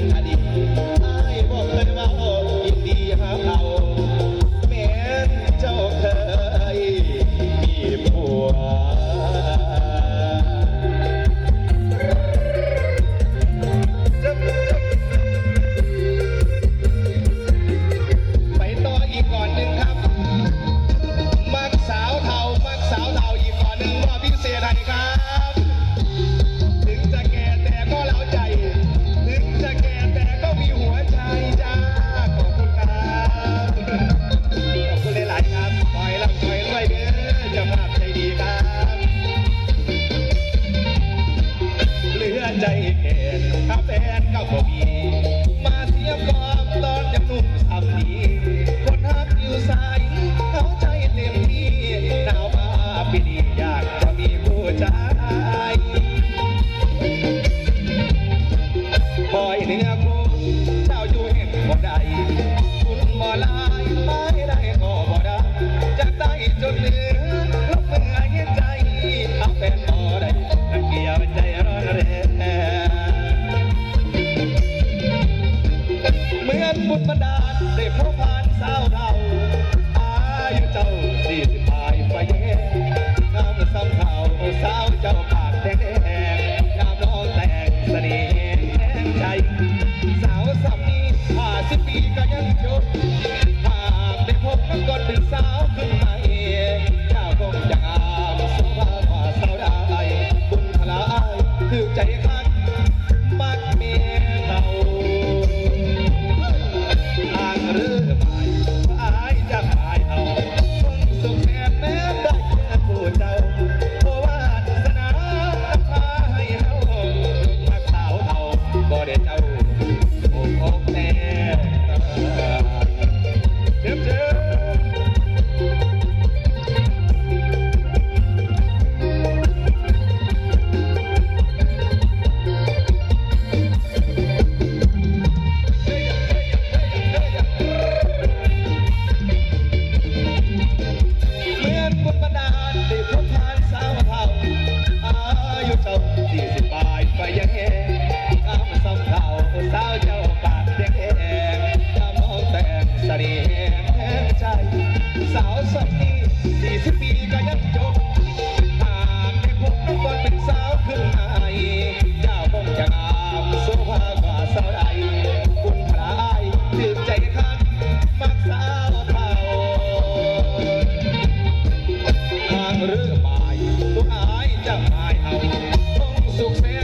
a nadie. บุญบันดาลได้พบ จะพายเอาคงสุขเส